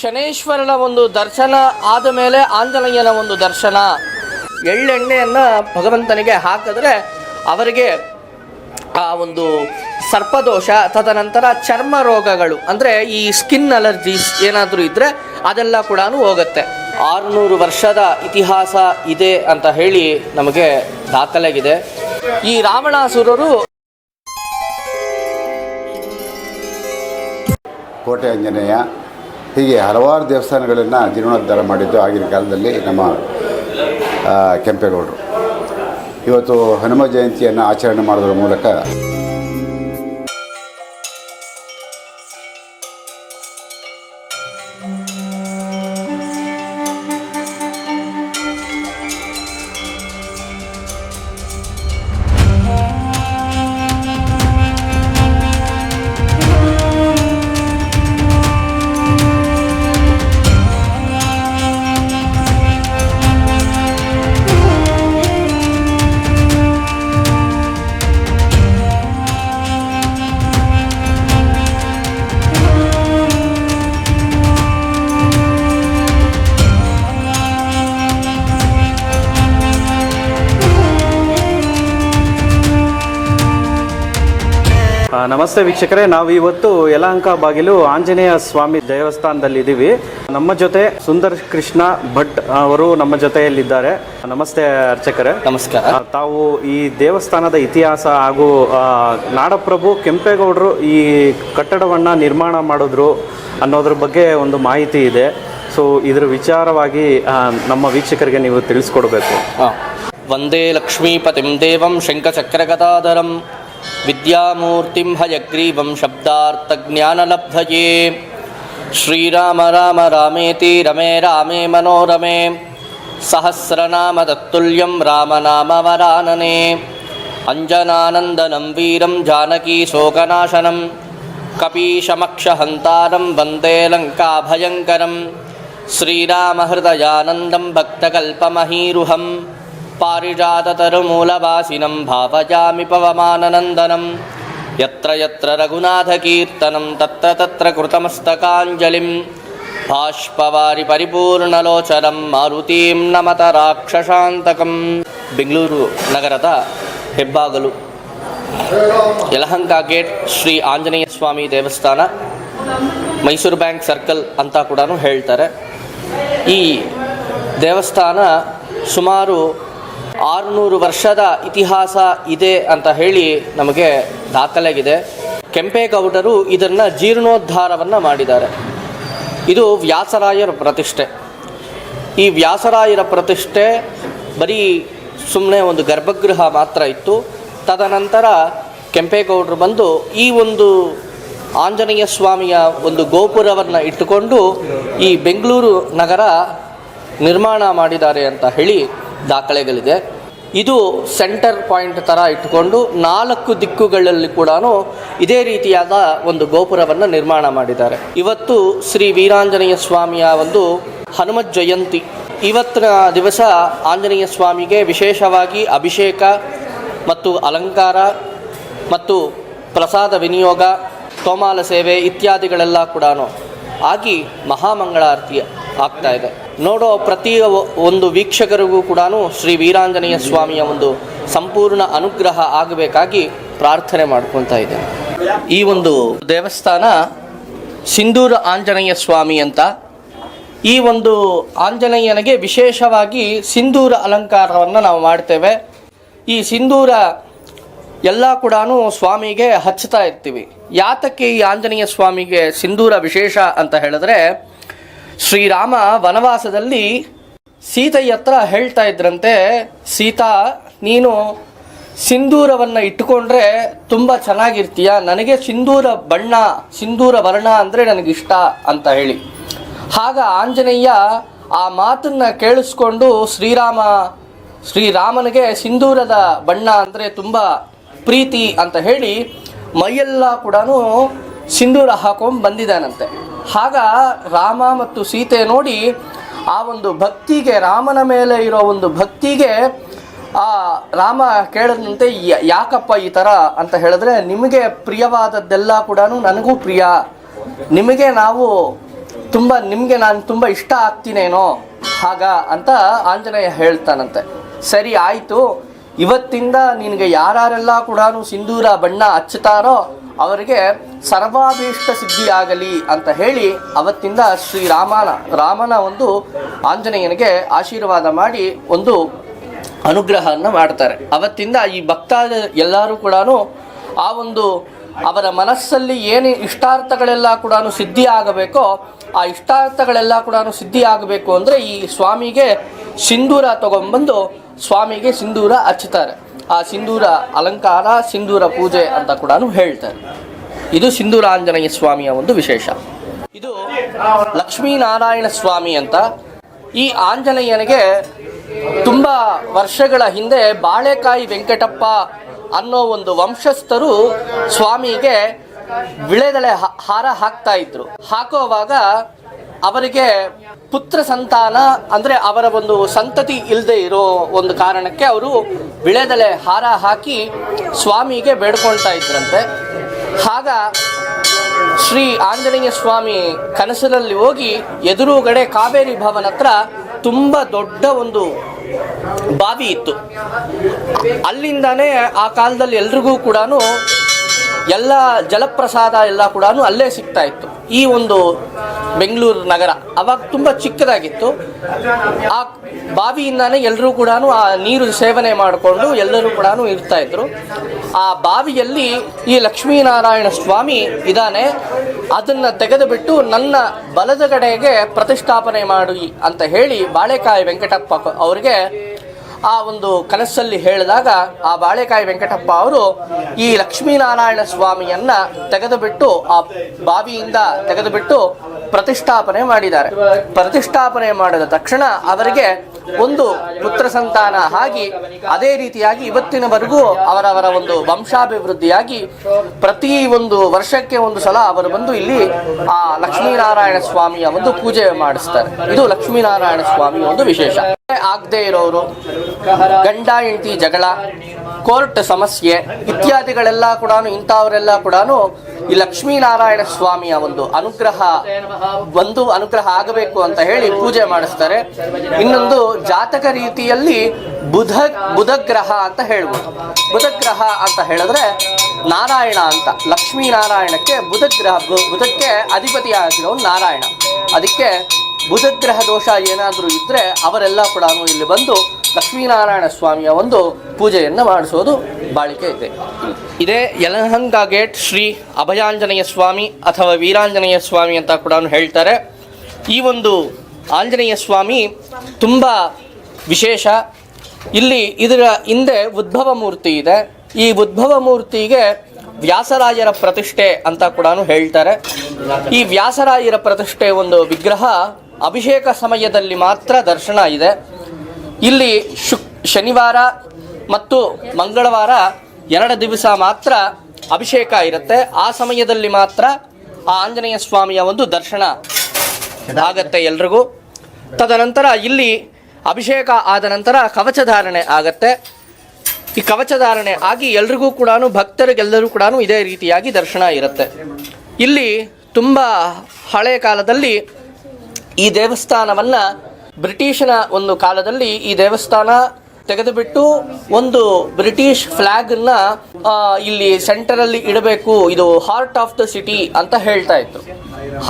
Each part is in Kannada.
ಶನೇಶ್ವರನ ಒಂದು ದರ್ಶನ ಆದ ಮೇಲೆ ಆಂಜನೇಯನ ಒಂದು ದರ್ಶನ. ಎಳ್ಳೆಣ್ಣೆಯನ್ನು ಭಗವಂತನಿಗೆ ಹಾಕಿದ್ರೆ ಅವರಿಗೆ ಆ ಒಂದು ಸರ್ಪದೋಷ, ತದನಂತರ ಚರ್ಮ ರೋಗಗಳು, ಅಂದರೆ ಈ ಸ್ಕಿನ್ ಅಲರ್ಜೀಸ್ ಏನಾದರೂ ಇದ್ದರೆ ಅದೆಲ್ಲ ಕೂಡ ಹೋಗುತ್ತೆ. ಆರುನೂರು ವರ್ಷದ ಇತಿಹಾಸ ಇದೆ ಅಂತ ಹೇಳಿ ನಮಗೆ ದಾಖಲಾಗಿದೆ. ಈ ರಾವಣಾಸುರರು ಕೋಟೆ ಆಂಜನೇಯ ಹೀಗೆ ಹಲವಾರು ದೇವಸ್ಥಾನಗಳನ್ನು ಜೀರ್ಣೋದ್ಧಾರ ಮಾಡಿದ್ದು ಆಗಿನ ಕಾಲದಲ್ಲಿ ನಮ್ಮ ಕೆಂಪೇಗೌಡರು. ಇವತ್ತು ಹನುಮ ಜಯಂತಿಯನ್ನು ಆಚರಣೆ ಮಾಡೋದ್ರ ಮೂಲಕ ನಮಸ್ತೆ ವೀಕ್ಷಕರೇ ನಾವು ಇವತ್ತು ಯಲಹಂಕ ಬಾಗಿಲು ಆಂಜನೇಯ ಸ್ವಾಮಿ ದೇವಸ್ಥಾನದಲ್ಲಿ ಇದ್ದೀವಿ ನಮ್ಮ ಜೊತೆ ಸುಂದರ್ ಕೃಷ್ಣ ಭಟ್ ಅವರು ನಮ್ಮ ಜೊತೆಯಲ್ಲಿದ್ದಾರೆ. ನಮಸ್ತೆ ಅರ್ಚಕರೇ. ನಮಸ್ಕಾರ. ತಾವು ಈ ದೇವಸ್ಥಾನದ ಇತಿಹಾಸ ಹಾಗೂ ನಾಡಪ್ರಭು ಕೆಂಪೇಗೌಡರು ಈ ಕಟ್ಟಡವನ್ನು ನಿರ್ಮಾಣ ಮಾಡಿದ್ರು ಅನ್ನೋದ್ರ ಬಗ್ಗೆ ಒಂದು ಮಾಹಿತಿ ಇದೆ. ಸೊ ಇದ್ರ ವಿಚಾರವಾಗಿ ನಮ್ಮ ವೀಕ್ಷಕರಿಗೆ ನೀವು ತಿಳಿಸ್ಕೊಡ್ಬೇಕು. ವಂದೇ ಲಕ್ಷ್ಮೀಪತಿಂ ದೇವಂ ಶಂಖಚಕ್ರಗದಾಧರಂ विद्यामूर्तिं भयग्रीवं शब्दार्थज्ञानलब्धये। श्रीराम राम रामेति रमे रामे मनोरमे। सहस्रनामदत्तुल्यं रामनामवरानने। अञ्जनानन्दनं वीरं जानकीशोकनाशनं कपीशमक्षहन्तारं वन्दे लङ्काभयङ्करं। श्रीरामहृदयानन्दं भक्तकल्पमहीरुहम्। ಶ್ರೀರಾಮಹೃದಯಾನಂದಂ ಭಕ್ತಕಲ್ಪಮಹೀರುಹಂ पवमाननन्दनं ಯತ್ರ ಯತ್ರ ರಘುನಾಥಕೀರ್ತನಂ ತತ್ರ ತತ್ರ ಕೃತಮಸ್ತಕಾಂಜಲಿಂ. ಬಾಷ್ಪವಾರಿ ಪರಿಪೂರ್ಣಲೋಚನಂ ಮಾರುತೀಂ ನಮತ ರಾಕ್ಷಸಾಂತಕಂ. ಬೆಂಗಳೂರು ನಗರದ ಹೆಬ್ಬಾಗಲು, ಯಲಹಂಕ ಗೇಟ್, ಶ್ರೀ ಆಂಜನೇಯ ಸ್ವಾಮಿ ದೇವಸ್ಥಾನ, ಮೈಸೂರು ಬ್ಯಾಂಕ್ ಸರ್ಕಲ್ ಅಂತ ಕೂಡ ಹೇಳ್ತಾರೆ. ಈ ದೇವಸ್ಥಾನ ಸುಮಾರು ಆರುನೂರು ವರ್ಷದ ಇತಿಹಾಸ ಇದೆ ಅಂತ ಹೇಳಿ ನಮಗೆ ದಾಖಲಾಗಿದೆ. ಕೆಂಪೇಗೌಡರು ಇದನ್ನು ಜೀರ್ಣೋದ್ಧಾರವನ್ನು ಮಾಡಿದ್ದಾರೆ. ಇದು ವ್ಯಾಸರಾಯರ ಪ್ರತಿಷ್ಠೆ. ಈ ವ್ಯಾಸರಾಯರ ಪ್ರತಿಷ್ಠೆ ಬರೀ ಸುಮ್ಮನೆ ಒಂದು ಗರ್ಭಗೃಹ ಮಾತ್ರ ಇತ್ತು. ತದನಂತರ ಕೆಂಪೇಗೌಡರು ಬಂದು ಈ ಒಂದು ಆಂಜನೇಯ ಸ್ವಾಮಿಯ ಒಂದು ಗೋಪುರವನ್ನು ಇಟ್ಟುಕೊಂಡು ಈ ಬೆಂಗಳೂರು ನಗರ ನಿರ್ಮಾಣ ಮಾಡಿದ್ದಾರೆ ಅಂತ ಹೇಳಿ ದಾಖಲೆಗಳಿದೆ. ಇದು ಸೆಂಟರ್ ಪಾಯಿಂಟ್ ಥರ ಇಟ್ಟುಕೊಂಡು ನಾಲ್ಕು ದಿಕ್ಕುಗಳಲ್ಲಿ ಕೂಡ ಇದೇ ರೀತಿಯಾದ ಒಂದು ಗೋಪುರವನ್ನು ನಿರ್ಮಾಣ ಮಾಡಿದ್ದಾರೆ. ಇವತ್ತು ಶ್ರೀ ವೀರಾಂಜನೇಯ ಸ್ವಾಮಿಯ ಒಂದು ಹನುಮತ್ ಜಯಂತಿ. ಇವತ್ತಿನ ದಿವಸ ಆಂಜನೇಯ ಸ್ವಾಮಿಗೆ ವಿಶೇಷವಾಗಿ ಅಭಿಷೇಕ ಮತ್ತು ಅಲಂಕಾರ ಮತ್ತು ಪ್ರಸಾದ ವಿನಿಯೋಗ ತೋಮಾಲ ಸೇವೆ ಇತ್ಯಾದಿಗಳೆಲ್ಲ ಕೂಡ ಆಗಿ ಮಹಾಮಂಗಳಾರತಿ ಆಗ್ತಾ ಇದೆ. ನೋಡೋ ಪ್ರತಿ ಒಂದು ವೀಕ್ಷಕರಿಗೂ ಕೂಡ ಶ್ರೀ ವೀರಾಂಜನೇಯ ಸ್ವಾಮಿಯ ಒಂದು ಸಂಪೂರ್ಣ ಅನುಗ್ರಹ ಆಗಬೇಕಾಗಿ ಪ್ರಾರ್ಥನೆ ಮಾಡ್ಕೊತಾ ಇದೆ ಈ ಒಂದು ದೇವಸ್ಥಾನ ಸಿಂಧೂರ ಆಂಜನೇಯ ಸ್ವಾಮಿ ಅಂತ. ಈ ಒಂದು ಆಂಜನೇಯನಿಗೆ ವಿಶೇಷವಾಗಿ ಸಿಂಧೂರ ಅಲಂಕಾರವನ್ನು ನಾವು ಮಾಡ್ತೇವೆ. ಈ ಸಿಂಧೂರ ಎಲ್ಲ ಕೂಡ ಸ್ವಾಮಿಗೆ ಹಚ್ತಾ ಇರ್ತೀವಿ. ಯಾತಕ್ಕೆ ಈ ಆಂಜನೇಯ ಸ್ವಾಮಿಗೆ ಸಿಂಧೂರ ವಿಶೇಷ ಅಂತ ಹೇಳಿದ್ರೆ ಶ್ರೀರಾಮ ವನವಾಸದಲ್ಲಿ ಸೀತೆಯ ಹತ್ರ ಹೇಳ್ತಾ ಇದ್ರಂತೆ, ಸೀತಾ, ನೀನು ಸಿಂಧೂರವನ್ನು ಇಟ್ಟುಕೊಂಡ್ರೆ ತುಂಬ ಚೆನ್ನಾಗಿರ್ತೀಯ? ನನಗೆ ಸಿಂಧೂರ ಬಣ್ಣ, ಸಿಂಧೂರ ವರ್ಣ ಅಂದರೆ ನನಗಿಷ್ಟ, ಅಂತ ಹೇಳಿ. ಆಗ ಆಂಜನೇಯ ಆ ಮಾತನ್ನ ಕೇಳಿಸ್ಕೊಂಡು ಶ್ರೀರಾಮ, ಶ್ರೀರಾಮನಿಗೆ ಸಿಂಧೂರದ ಬಣ್ಣ ಅಂದರೆ ತುಂಬ ಪ್ರೀತಿ, ಅಂತ ಹೇಳಿ ಮೈಯೆಲ್ಲ ಕೂಡ ಸಿಂಧೂರ ಹಾಕೊಂಡು ಬಂದಿದ್ದಾನಂತೆ. ಆಗ ರಾಮ ಮತ್ತು ಸೀತೆ ನೋಡಿ ಆ ಒಂದು ಭಕ್ತಿಗೆ, ರಾಮನ ಮೇಲೆ ಇರೋ ಒಂದು ಭಕ್ತಿಗೆ, ಆ ರಾಮ ಕೇಳದಂತೆ ಯಾಕಪ್ಪ ಈ ಥರ ಅಂತ ಹೇಳಿದ್ರೆ, ನಿಮಗೆ ಪ್ರಿಯವಾದದ್ದೆಲ್ಲ ಕೂಡ ನನಗೂ ಪ್ರಿಯ. ನಿಮಗೆ ನಾವು ತುಂಬ, ನಿಮಗೆ ನಾನು ತುಂಬ ಇಷ್ಟ ಆಗ್ತೀನೇನೋ ಹಾಗ ಅಂತ ಆಂಜನೇಯ ಹೇಳ್ತಾನಂತೆ. ಸರಿ, ಆಯಿತು. ಇವತ್ತಿಂದ ನಿನಗೆ ಯಾರ್ಯಾರೆಲ್ಲ ಕೂಡ ಸಿಂಧೂರ ಬಣ್ಣ ಹಚ್ಚುತ್ತಾರೋ ಅವರಿಗೆ ಸರ್ವಾಭೀಷ್ಟ ಸಿದ್ಧಿಯಾಗಲಿ ಅಂತ ಹೇಳಿ ಅವತ್ತಿಂದ ಶ್ರೀ ರಾಮನ ರಾಮನ ಒಂದು ಆಂಜನೇಯನಿಗೆ ಆಶೀರ್ವಾದ ಮಾಡಿ ಒಂದು ಅನುಗ್ರಹವನ್ನು ಮಾಡ್ತಾರೆ. ಅವತ್ತಿಂದ ಈ ಭಕ್ತಾದ ಎಲ್ಲರೂ ಕೂಡ ಆ ಒಂದು ಅವರ ಮನಸ್ಸಲ್ಲಿ ಏನು ಇಷ್ಟಾರ್ಥಗಳೆಲ್ಲ ಕೂಡ ಸಿದ್ಧಿ ಆಗಬೇಕೋ ಆ ಇಷ್ಟಾರ್ಥಗಳೆಲ್ಲ ಕೂಡ ಸಿದ್ಧಿ ಆಗಬೇಕು ಅಂದರೆ ಈ ಸ್ವಾಮಿಗೆ ಸಿಂಧೂರ ತಗೊಂಬಂದು ಸ್ವಾಮಿಗೆ ಸಿಂಧೂರ ಹಚ್ಚುತ್ತಾರೆ ಆ ಸಿಂಧೂರ ಅಲಂಕಾರ, ಸಿಂಧೂರ ಪೂಜೆ ಅಂತ ಕೂಡ ಹೇಳ್ತಾರೆ. ಇದು ಸಿಂಧೂರ ಆಂಜನೇಯ ಸ್ವಾಮಿಯ ಒಂದು ವಿಶೇಷ. ಇದು ಲಕ್ಷ್ಮೀನಾರಾಯಣ ಸ್ವಾಮಿ ಅಂತ ಈ ಆಂಜನೇಯನಿಗೆ ತುಂಬ ವರ್ಷಗಳ ಹಿಂದೆ ಬಾಳೆಕಾಯಿ ವೆಂಕಟಪ್ಪ ಅನ್ನೋ ಒಂದು ವಂಶಸ್ಥರು ಸ್ವಾಮಿಗೆ ವಿಳೆದೆಳೆ ಹಾರ ಹಾಕ್ತಾ ಇದ್ರು. ಹಾಕುವಾಗ ಅವರಿಗೆ ಪುತ್ರ ಸಂತಾನ ಅಂದರೆ ಅವರ ಒಂದು ಸಂತತಿ ಇಲ್ಲದೆ ಇರೋ ಒಂದು ಕಾರಣಕ್ಕೆ ಅವರು ವಿಳೆದೆಲೆ ಹಾರ ಹಾಕಿ ಸ್ವಾಮಿಗೆ ಬೇಡ್ಕೊಳ್ತಾ ಇದ್ರಂತೆ. ಆಗ ಶ್ರೀ ಆಂಜನೇಯ ಸ್ವಾಮಿ ಕನಸಿನಲ್ಲಿ ಹೋಗಿ ಎದುರುಗಡೆ ಕಾವೇರಿ ಭವನ ಹತ್ರ ತುಂಬ ದೊಡ್ಡ ಒಂದು ಬಾವಿ ಇತ್ತು. ಅಲ್ಲಿಂದಾನೇ ಆ ಕಾಲದಲ್ಲಿ ಎಲ್ರಿಗೂ ಕೂಡ ಎಲ್ಲ ಜಲಪ್ರಸಾದ ಎಲ್ಲ ಕೂಡ ಅಲ್ಲೇ ಸಿಗ್ತಾ ಇತ್ತು. ಈ ಒಂದು ಬೆಂಗಳೂರು ನಗರ ಅವಾಗ ತುಂಬ ಚಿಕ್ಕದಾಗಿತ್ತು. ಆ ಬಾವಿಯಿಂದಾನೇ ಎಲ್ಲರೂ ಕೂಡ ಆ ನೀರು ಸೇವನೆ ಮಾಡಿಕೊಂಡು ಎಲ್ಲರೂ ಕೂಡ ಇರ್ತಾ ಇದ್ರು. ಆ ಬಾವಿಯಲ್ಲಿ ಈ ಲಕ್ಷ್ಮೀನಾರಾಯಣ ಸ್ವಾಮಿ ಇದ್ದಾನೆ. ಅದನ್ನು ತೆಗೆದುಬಿಟ್ಟು ನನ್ನ ಬಲದ ಕಡೆಗೆ ಪ್ರತಿಷ್ಠಾಪನೆ ಮಾಡಿ ಅಂತ ಹೇಳಿ ಬಾಳೆಕಾಯಿ ವೆಂಕಟಪ್ಪ ಅವರಿಗೆ ಆ ಒಂದು ಕನಸಲ್ಲಿ ಹೇಳಿದಾಗ ಆ ಬಾಳೆಕಾಯಿ ವೆಂಕಟಪ್ಪ ಅವರು ಈ ಲಕ್ಷ್ಮೀನಾರಾಯಣ ಸ್ವಾಮಿಯನ್ನ ತೆಗೆದುಬಿಟ್ಟು ಆ ಬಾವಿಯಿಂದ ತೆಗೆದುಬಿಟ್ಟು ಪ್ರತಿಷ್ಠಾಪನೆ ಮಾಡಿದ್ದಾರೆ. ಪ್ರತಿಷ್ಠಾಪನೆ ಮಾಡಿದ ತಕ್ಷಣ ಅವರಿಗೆ ಒಂದು ಪುತ್ರ ಸಂತಾನ ಆಗಿ ಅದೇ ರೀತಿಯಾಗಿ ಇವತ್ತಿನವರೆಗೂ ಅವರವರ ಒಂದು ವಂಶಾಭಿವೃದ್ಧಿಯಾಗಿ ಪ್ರತಿ ಒಂದು ವರ್ಷಕ್ಕೆ ಒಂದು ಸಲ ಅವರು ಬಂದು ಇಲ್ಲಿ ಆ ಲಕ್ಷ್ಮೀನಾರಾಯಣ ಸ್ವಾಮಿಯ ಒಂದು ಪೂಜೆ ಮಾಡಿಸ್ತಾರೆ. ಇದು ಲಕ್ಷ್ಮೀನಾರಾಯಣ ಸ್ವಾಮಿಯ ಒಂದು ವಿಶೇಷ. ಆಗದೆ ಇರೋರು ಗಂಡ, ಹೆಂಡತಿ, ಜಗಳ, ಕೋರ್ಟ್ ಸಮಸ್ಯೆ ಇತ್ಯಾದಿಗಳೆಲ್ಲ ಕೂಡ ಇಂಥವರೆಲ್ಲ ಕೂಡ ಈ ಲಕ್ಷ್ಮೀನಾರಾಯಣ ಸ್ವಾಮಿಯ ಒಂದು ಅನುಗ್ರಹ ಒಂದು ಅನುಗ್ರಹ ಆಗಬೇಕು ಅಂತ ಹೇಳಿ ಪೂಜೆ ಮಾಡಿಸ್ತಾರೆ. ಇನ್ನೊಂದು ಜಾತಕ ರೀತಿಯಲ್ಲಿ ಬುಧ, ಬುಧಗ್ರಹ ಅಂತ ಹೇಳ್ಬೋದು. ಬುಧಗ್ರಹ ಅಂತ ಹೇಳಿದ್ರೆ ನಾರಾಯಣ ಅಂತ. ಲಕ್ಷ್ಮೀನಾರಾಯಣಕ್ಕೆ ಬುಧ ಗ್ರಹ ಬುಧಕ್ಕೆ ಅಧಿಪತಿಯಾಗಿರೋ ನಾರಾಯಣ. ಅದಕ್ಕೆ ಬುಧಗ್ರಹ ದೋಷ ಏನಾದರೂ ಇದ್ದರೆ ಅವರೆಲ್ಲ ಕೂಡ ಇಲ್ಲಿ ಬಂದು ಲಕ್ಷ್ಮೀನಾರಾಯಣ ಸ್ವಾಮಿಯ ಒಂದು ಪೂಜೆಯನ್ನು ಮಾಡಿಸೋದು ಬಾಳಿಕೆ ಇದೆ. ಇದೇ ಯಲಹಂಗ ಗೇಟ್ ಶ್ರೀ ಅಭಯಾಂಜನೇಯ ಸ್ವಾಮಿ ಅಥವಾ ವೀರಾಂಜನೇಯ ಸ್ವಾಮಿ ಅಂತ ಕೂಡ ಹೇಳ್ತಾರೆ. ಈ ಒಂದು ಆಂಜನೇಯ ಸ್ವಾಮಿ ತುಂಬ ವಿಶೇಷ. ಇಲ್ಲಿ ಇದರ ಹಿಂದೆ ಉದ್ಭವ ಮೂರ್ತಿ ಇದೆ. ಈ ಉದ್ಭವ ಮೂರ್ತಿಗೆ ವ್ಯಾಸರಾಯರ ಪ್ರತಿಷ್ಠೆ ಅಂತ ಕೂಡ ಹೇಳ್ತಾರೆ. ಈ ವ್ಯಾಸರಾಯರ ಪ್ರತಿಷ್ಠೆ ಒಂದು ವಿಗ್ರಹ ಅಭಿಷೇಕ ಸಮಯದಲ್ಲಿ ಮಾತ್ರ ದರ್ಶನ ಇದೆ. ಇಲ್ಲಿ ಶುಕ್ ಶನಿವಾರ ಮತ್ತು ಮಂಗಳವಾರ ಎರಡು ದಿವಸ ಮಾತ್ರ ಅಭಿಷೇಕ ಇರುತ್ತೆ. ಆ ಸಮಯದಲ್ಲಿ ಮಾತ್ರ ಆ ಆಂಜನೇಯ ಸ್ವಾಮಿಯ ಒಂದು ದರ್ಶನ ಆಗತ್ತೆ ಎಲ್ರಿಗೂ. ತದನಂತರ ಇಲ್ಲಿ ಅಭಿಷೇಕ ಆದ ನಂತರ ಕವಚಧಾರಣೆ ಆಗತ್ತೆ. ಈ ಕವಚಧಾರಣೆ ಆಗಿ ಎಲ್ರಿಗೂ ಕೂಡ ಭಕ್ತರಿಗೆಲ್ಲರೂ ಕೂಡ ಇದೇ ರೀತಿಯಾಗಿ ದರ್ಶನ ಇರುತ್ತೆ. ಇಲ್ಲಿ ತುಂಬ ಹಳೆಯ ಕಾಲದಲ್ಲಿ ಈ ದೇವಸ್ಥಾನವನ್ನು ಬ್ರಿಟಿಷನ ಒಂದು ಕಾಲದಲ್ಲಿ ಈ ದೇವಸ್ಥಾನ ತೆಗೆದುಬಿಟ್ಟು ಒಂದು ಬ್ರಿಟಿಷ್ ಫ್ಲ್ಯಾಗನ್ನ ಇಲ್ಲಿ ಸೆಂಟರಲ್ಲಿ ಇಡಬೇಕು, ಇದು ಹಾರ್ಟ್ ಆಫ್ ದ ಸಿಟಿ ಅಂತ ಹೇಳ್ತಾ ಇತ್ತು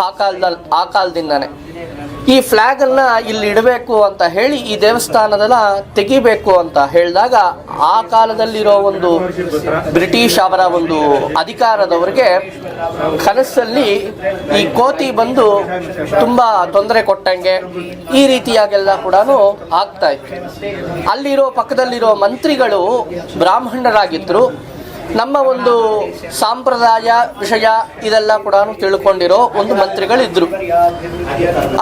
ಆ ಕಾಲದಲ್ಲಿ ಆ ಕಾಲದಿಂದನೇ. ಈ ಫ್ಲಾಗ್ ಅನ್ನ ಇಲ್ಲಿ ಇಡಬೇಕು ಅಂತ ಹೇಳಿ ಈ ದೇವಸ್ಥಾನದನ್ನ ತೆಗಿಬೇಕು ಅಂತ ಹೇಳಿದಾಗ ಆ ಕಾಲದಲ್ಲಿರೋ ಒಂದು ಬ್ರಿಟಿಷ್ ಅವರ ಒಂದು ಅಧಿಕಾರದವರಿಗೆ ಕನಸಲ್ಲಿ ಈ ಕೋತಿ ಬಂದು ತುಂಬಾ ತೊಂದರೆ ಕೊಟ್ಟಂಗೆ ಈ ರೀತಿಯಾಗೆಲ್ಲ ಕೂಡ ಆಗ್ತಾ ಇತ್ತು. ಅಲ್ಲಿರೋ ಪಕ್ಕದಲ್ಲಿರೋ ಮಂತ್ರಿಗಳು ಬ್ರಾಹ್ಮಣರಾಗಿದ್ದರು ನಮ್ಮ ಒಂದು ಸಾಂಪ್ರದಾಯ, ವಿಷಯ ಇದೆಲ್ಲ ಕೂಡ ತಿಳ್ಕೊಂಡಿರೋ ಒಂದು ಮಂತ್ರಿಗಳಿದ್ರು.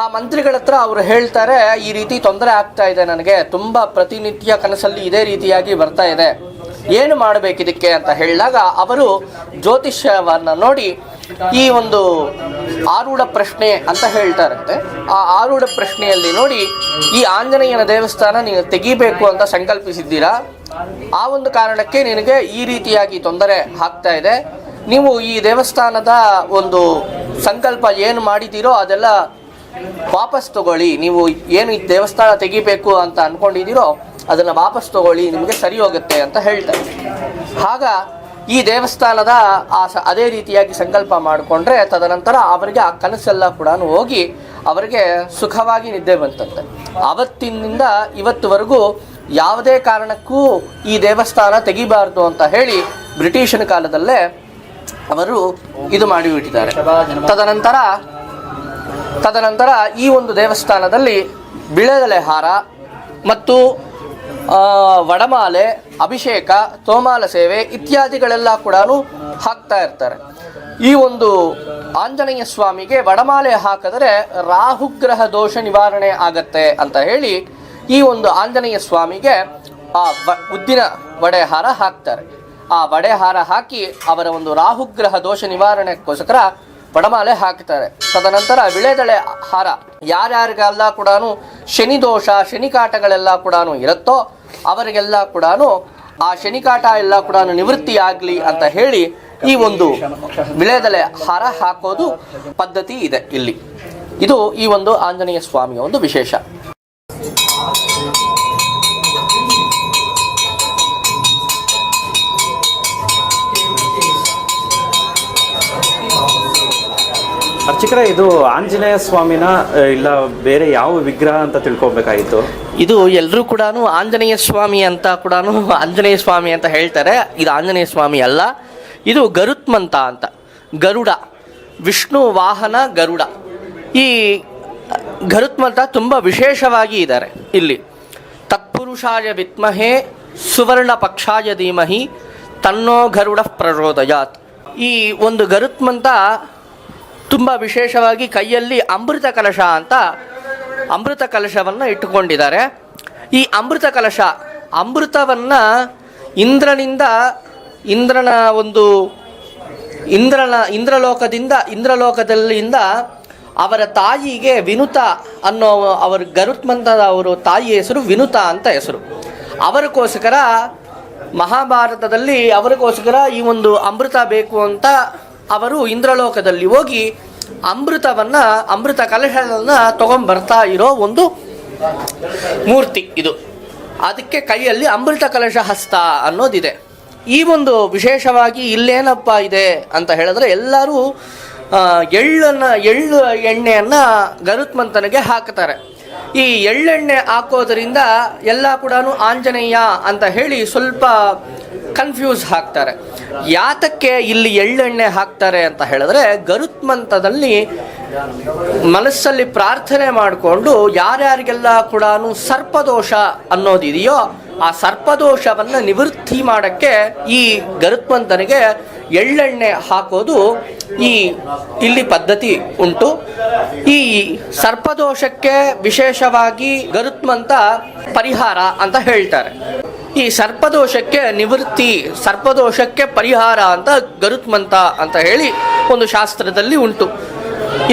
ಆ ಮಂತ್ರಿಗಳ ಹತ್ರ ಅವರು ಹೇಳ್ತಾರೆ, ಈ ರೀತಿ ತೊಂದರೆ ಆಗ್ತಾ ಇದೆ ನನಗೆ, ತುಂಬ ಪ್ರತಿನಿತ್ಯ ಕನಸಲ್ಲಿ ಇದೇ ರೀತಿಯಾಗಿ ಬರ್ತಾ ಇದೆ. ಏನು ಮಾಡಬೇಕಿದಕ್ಕೆ ಅಂತ ಹೇಳಿದಾಗ, ಅವರು ಜ್ಯೋತಿಷ್ಯವನ್ನ ನೋಡಿ ಈ ಒಂದು ಆರೂಢ ಪ್ರಶ್ನೆ ಅಂತ ಹೇಳ್ತಾರಂತೆ. ಆ ಆರೂಢ ಪ್ರಶ್ನೆಯಲ್ಲಿ ನೋಡಿ, ಈ ಆಂಜನೇಯನ ದೇವಸ್ಥಾನ ನೀವು ತೆಗಿಬೇಕು ಅಂತ ಸಂಕಲ್ಪಿಸಿದ್ದೀರಾ? ಆ ಒಂದು ಕಾರಣಕ್ಕೆ ನಿನಗೆ ಈ ರೀತಿಯಾಗಿ ತೊಂದರೆ ಆಗ್ತಾ ಇದೆ. ನೀವು ಈ ದೇವಸ್ಥಾನದ ಒಂದು ಸಂಕಲ್ಪ ಏನು ಮಾಡಿದ್ದೀರೋ ಅದೆಲ್ಲ ವಾಪಸ್ ತಗೊಳ್ಳಿ. ನೀವು ಏನು ಈ ದೇವಸ್ಥಾನ ತೆಗಿಬೇಕು ಅಂತ ಅನ್ಕೊಂಡಿದ್ದೀರೋ ಅದನ್ನ ವಾಪಸ್ ತಗೊಳ್ಳಿ, ನಿಮಗೆ ಸರಿ ಹೋಗುತ್ತೆ ಅಂತ ಹೇಳ್ತಾರೆ ಆಗ ಈ ದೇವಸ್ಥಾನದ ಆ ಅದೇ ರೀತಿಯಾಗಿ ಸಂಕಲ್ಪ ಮಾಡಿಕೊಂಡ್ರೆ ತದನಂತರ ಅವರಿಗೆ ಆ ಕನಸೆಲ್ಲ ಕೂಡ ಹೋಗಿ ಅವರಿಗೆ ಸುಖವಾಗಿ ನಿದ್ದೆ ಬಂತಂತೆ. ಅವತ್ತಿನಿಂದ ಇವತ್ತುವರೆಗೂ ಯಾವುದೇ ಕಾರಣಕ್ಕೂ ಈ ದೇವಸ್ಥಾನ ತೆಗಿಬಾರ್ದು ಅಂತ ಹೇಳಿ ಬ್ರಿಟಿಷನ ಕಾಲದಲ್ಲೇ ಅವರು ಇದು ಮಾಡಿಬಿಟ್ಟಿದ್ದಾರೆ ತದನಂತರ ತದನಂತರ ಈ ಒಂದು ದೇವಸ್ಥಾನದಲ್ಲಿ ಬಿಳೆದೆಲೆ ಹಾರ ಮತ್ತು ವಡಮಾಲೆ, ಅಭಿಷೇಕ, ತೋಮಾಲ ಸೇವೆ ಇತ್ಯಾದಿಗಳೆಲ್ಲ ಕೂಡ ಹಾಕ್ತಾ ಇರ್ತಾರೆ. ಈ ಒಂದು ಆಂಜನೇಯ ಸ್ವಾಮಿಗೆ ವಡಮಾಲೆ ಹಾಕಿದರೆ ರಾಹುಗ್ರಹ ದೋಷ ನಿವಾರಣೆ ಆಗತ್ತೆ ಅಂತ ಹೇಳಿ ಈ ಒಂದು ಆಂಜನೇಯ ಸ್ವಾಮಿಗೆ ಆ ಉದ್ದಿನ ವಡೆ ಹಾರ ಹಾಕ್ತಾರೆ. ಆ ವಡೆ ಹಾರ ಹಾಕಿ ಅವರ ಒಂದು ರಾಹುಗ್ರಹ ದೋಷ ನಿವಾರಣೆಗೋಸ್ಕರ ಬಡಮಾಲೆ ಹಾಕ್ತಾರೆ. ತದನಂತರ ವಿಳೆದಳೆ ಹಾರ ಯಾರ್ಯಾರಿಗೆಲ್ಲ ಕೂಡ ಶನಿ ದೋಷ ಶನಿಕಾಟಗಳೆಲ್ಲ ಕೂಡ ಇರುತ್ತೋ ಅವರಿಗೆಲ್ಲ ಕೂಡ ಆ ಶನಿಕಾಟ ಎಲ್ಲ ಕೂಡ ನಿವೃತ್ತಿ ಆಗಲಿ ಅಂತ ಹೇಳಿ ಈ ಒಂದು ವಿಳೆದಳೆ ಹಾರ ಹಾಕೋದು ಪದ್ಧತಿ ಇದೆ ಇಲ್ಲಿ. ಇದು ಈ ಒಂದು ಆಂಜನೇಯ ಸ್ವಾಮಿಯ ಒಂದು ವಿಶೇಷ. ಅರ್ಚಕರೇ, ಇದು ಆಂಜನೇಯ ಸ್ವಾಮಿನ ಇಲ್ಲ ಬೇರೆ ಯಾವ ವಿಗ್ರಹ ಅಂತ ತಿಳ್ಕೊಬೇಕಾಗಿತ್ತು ಇದು ಎಲ್ಲರೂ ಕೂಡ ಆಂಜನೇಯ ಸ್ವಾಮಿ ಅಂತ ಕೂಡ ಆಂಜನೇಯ ಸ್ವಾಮಿ ಅಂತ ಹೇಳ್ತಾರೆ. ಇದು ಆಂಜನೇಯ ಸ್ವಾಮಿ ಅಲ್ಲ. ಇದು ಗರುತ್ಮಂತ ಅಂತ. ಗರುಡ. ವಿಷ್ಣು ವಾಹನ ಗರುಡ. ಈ ಗರುತ್ಮಂತ ತುಂಬ ವಿಶೇಷವಾಗಿ ಇದ್ದಾರೆ ಇಲ್ಲಿ. ತತ್ಪುರುಷಾಯ ವಿದ್ಮಹೇ, ಸುವರ್ಣ ಪಕ್ಷಾಯ ಧೀಮಹಿ, ತನ್ನೋ ಗರುಡ ಪ್ರಚೋದಯಾತ್. ಈ ಒಂದು ಗರುತ್ಮಂತ ತುಂಬ ವಿಶೇಷವಾಗಿ ಕೈಯಲ್ಲಿ ಅಮೃತ ಕಲಶ ಅಂತ ಅಮೃತ ಕಲಶವನ್ನು ಇಟ್ಟುಕೊಂಡಿದ್ದಾರೆ. ಈ ಅಮೃತ ಕಲಶ, ಅಮೃತವನ್ನು ಇಂದ್ರನಿಂದ ಇಂದ್ರನ ಒಂದು ಇಂದ್ರನ ಇಂದ್ರಲೋಕದಿಂದ ಇಂದ್ರಲೋಕದಲ್ಲಿಂದ ಅವರ ತಾಯಿಗೆ ವಿನುತ ಅನ್ನೋ ಅವರ ಗರುತ್ಮಂತದ ಅವರು ತಾಯಿ ಹೆಸರು ವಿನುತ ಅಂತ ಹೆಸರು. ಅವರಿಗೋಸ್ಕರ ಮಹಾಭಾರತದಲ್ಲಿ ಅವರಿಗೋಸ್ಕರ ಈ ಒಂದು ಅಮೃತ ಬೇಕು ಅಂತ ಅವರು ಇಂದ್ರಲೋಕದಲ್ಲಿ ಹೋಗಿ ಅಮೃತವನ್ನ, ಅಮೃತ ಕಲಶವನ್ನು ತಗೊಂಡ್ಬರ್ತಾ ಇರೋ ಒಂದು ಮೂರ್ತಿ ಇದು. ಅದಕ್ಕೆ ಕೈಯಲ್ಲಿ ಅಮೃತ ಕಲಶ ಹಸ್ತ ಅನ್ನೋದಿದೆ. ಈ ಒಂದು ವಿಶೇಷವಾಗಿ ಇಲ್ಲೇನಪ್ಪ ಇದೆ ಅಂತ ಹೇಳಿದ್ರೆ ಎಲ್ಲರೂ ಎಳ್ಳನ್ನು, ಎಳ್ಳು ಎಣ್ಣೆಯನ್ನ ಗರುತ್ಮಂತನಿಗೆ ಹಾಕ್ತಾರೆ ಈ ಎಳ್ಳೆಣ್ಣೆ ಹಾಕೋದ್ರಿಂದ ಎಲ್ಲ ಕೂಡ ಆಂಜನೇಯ ಅಂತ ಹೇಳಿ ಸ್ವಲ್ಪ ಕನ್ಫ್ಯೂಸ್ ಹಾಕ್ತಾರೆ. ಯಾತಕ್ಕೆ ಇಲ್ಲಿ ಎಳ್ಳೆಣ್ಣೆ ಹಾಕ್ತಾರೆ ಅಂತ ಹೇಳಿದ್ರೆ ಗರುತ್ಮಂತದಲ್ಲಿ ಮನಸ್ಸಲ್ಲಿ ಪ್ರಾರ್ಥನೆ ಮಾಡಿಕೊಂಡು ಯಾರ್ಯಾರಿಗೆಲ್ಲ ಕೂಡ ಸರ್ಪದೋಷ ಅನ್ನೋದಿದೆಯೋ, ಆ ಸರ್ಪದೋಷವನ್ನು ನಿವೃತ್ತಿ ಮಾಡೋಕ್ಕೆ ಈ ಗರುತ್ಮಂತನಿಗೆ ಎಳ್ಳೆಣ್ಣೆ ಹಾಕೋದು ಈ ಇಲ್ಲಿ ಪದ್ಧತಿ ಉಂಟು. ಈ ಸರ್ಪದೋಷಕ್ಕೆ ವಿಶೇಷವಾಗಿ ಗರುತ್ಮಂತ ಪರಿಹಾರ ಅಂತ ಹೇಳ್ತಾರೆ. ಈ ಸರ್ಪದೋಷಕ್ಕೆ ನಿವೃತ್ತಿ, ಸರ್ಪದೋಷಕ್ಕೆ ಪರಿಹಾರ ಅಂತ ಗರುತ್ಮಂತ ಅಂತ ಹೇಳಿ ಒಂದು ಶಾಸ್ತ್ರದಲ್ಲಿ ಉಂಟು.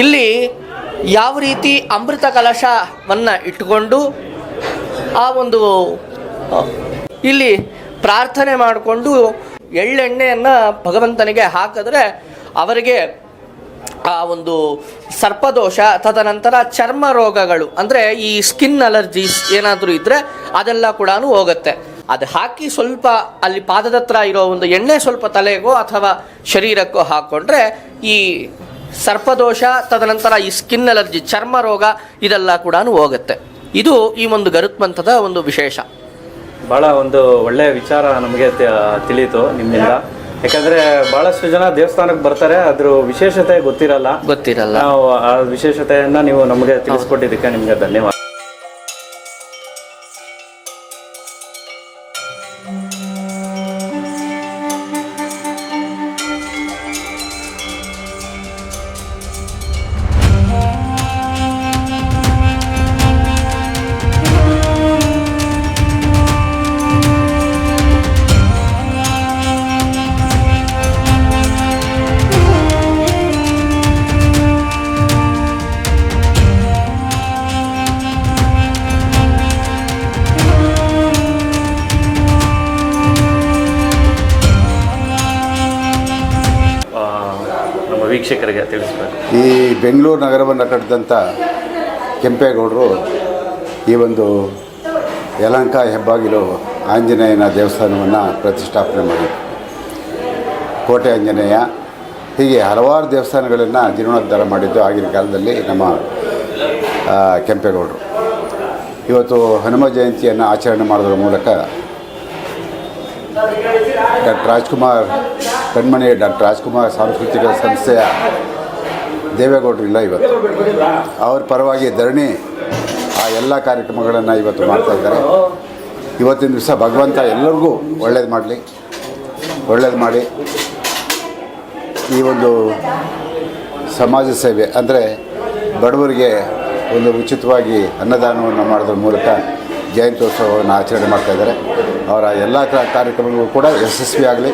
ಇಲ್ಲಿ ಯಾವ ರೀತಿ ಅಮೃತ ಕಲಶವನ್ನು ಇಟ್ಟುಕೊಂಡು ಆ ಒಂದು, ಇಲ್ಲಿ ಪ್ರಾರ್ಥನೆ ಮಾಡಿಕೊಂಡು ಎಳ್ಳೆಣ್ಣೆಯನ್ನು ಭಗವಂತನಿಗೆ ಹಾಕಿದ್ರೆ ಅವರಿಗೆ ಆ ಒಂದು ಸರ್ಪದೋಷ, ತದನಂತರ ಚರ್ಮ ರೋಗಗಳು, ಅಂದರೆ ಈ ಸ್ಕಿನ್ ಅಲರ್ಜೀಸ್ ಏನಾದರೂ ಇದ್ದರೆ ಅದೆಲ್ಲ ಕೂಡ ಹೋಗುತ್ತೆ. ಅದು ಹಾಕಿ ಸ್ವಲ್ಪ ಅಲ್ಲಿ ಪಾದದ ಹತ್ರ ಇರೋ ಒಂದು ಎಣ್ಣೆ ಸ್ವಲ್ಪ ತಲೆಗೋ ಅಥವಾ ಶರೀರಕ್ಕೋ ಹಾಕ್ಕೊಂಡ್ರೆ ಈ ಸರ್ಪದೋಷ, ತದನಂತರ ಈ ಸ್ಕಿನ್ ಅಲರ್ಜಿ ಚರ್ಮ ರೋಗ ಇದೆಲ್ಲ ಕೂಡ ಹೋಗುತ್ತೆ. ಇದು ಈ ಒಂದು ಗರುತ್ಮಂಥದ ಒಂದು ವಿಶೇಷ. ಬಹಳ ಒಂದು ಒಳ್ಳೆಯ ವಿಚಾರ ನಮಗೆ ತಿಳಿಯಿತು ನಿಮ್ಮಿಂದ. ಯಾಕಂದ್ರೆ ಬಹಳಷ್ಟು ಜನ ದೇವಸ್ಥಾನಕ್ಕೆ ಬರ್ತಾರೆ ಅದ್ರ ವಿಶೇಷತೆ ಗೊತ್ತಿರಲ್ಲ. ಗೊತ್ತಿರಲ್ಲ. ನಾವು ಆ ವಿಶೇಷತೆಯನ್ನ ನೀವು ನಮಗೆ ತಿಳಿಸ್ಕೊಟ್ಟಿದ್ದಕ್ಕೆ ನಿಮಗೆ ಧನ್ಯವಾದ. ಬೆಂಗಳೂರು ನಗರವನ್ನು ಕಟ್ಟಿದಂಥ ಕೆಂಪೇಗೌಡರು ಈ ಒಂದು ಯಲಂಕ ಹೆಬ್ಬಾಗಿಲು ಆಂಜನೇಯನ ದೇವಸ್ಥಾನವನ್ನು ಪ್ರತಿಷ್ಠಾಪನೆ ಮಾಡಿದರು. ಕೋಟೆ ಆಂಜನೇಯ, ಹೀಗೆ ಹಲವಾರು ದೇವಸ್ಥಾನಗಳನ್ನು ಜೀರ್ಣೋದ್ಧಾರ ಮಾಡಿದ್ದು ಆಗಿನ ಕಾಲದಲ್ಲಿ ನಮ್ಮ ಕೆಂಪೇಗೌಡರು. ಇವತ್ತು ಹನುಮ ಜಯಂತಿಯನ್ನು ಆಚರಣೆ ಮಾಡೋದ್ರ ಮೂಲಕ ಡಾಕ್ಟರ್ ರಾಜ್ಕುಮಾರ್ ಕಣ್ಮಣಿ ಡಾಕ್ಟರ್ ರಾಜ್ಕುಮಾರ್ ಸಾಂಸ್ಕೃತಿಕ ಸಂಸ್ಥೆಯ ದೇವೇಗೌಡರು ಇಲ್ಲ ಇವತ್ತು. ಅವ್ರ ಪರವಾಗಿ ಧರಣಿ ಆ ಎಲ್ಲ ಕಾರ್ಯಕ್ರಮಗಳನ್ನು ಇವತ್ತು ಮಾಡ್ತಾ ಇದ್ದಾರೆ. ಇವತ್ತಿನ ದಿವಸ ಭಗವಂತ ಎಲ್ಲರಿಗೂ ಒಳ್ಳೇದು ಮಾಡಲಿ. ಒಳ್ಳೇದು ಮಾಡಿ. ಈ ಒಂದು ಸಮಾಜ ಸೇವೆ ಅಂದರೆ ಬಡವರಿಗೆ ಒಂದು ಉಚಿತವಾಗಿ ಅನ್ನದಾನವನ್ನು ಮಾಡೋದ್ರ ಮೂಲಕ ಜಯಂತ್ಯೋತ್ಸವವನ್ನು ಆಚರಣೆ ಮಾಡ್ತಾ ಇದ್ದಾರೆ. ಅವರ ಎಲ್ಲ ಕಾರ್ಯಕ್ರಮಗಳು ಕೂಡ ಯಶಸ್ವಿಯಾಗಲಿ.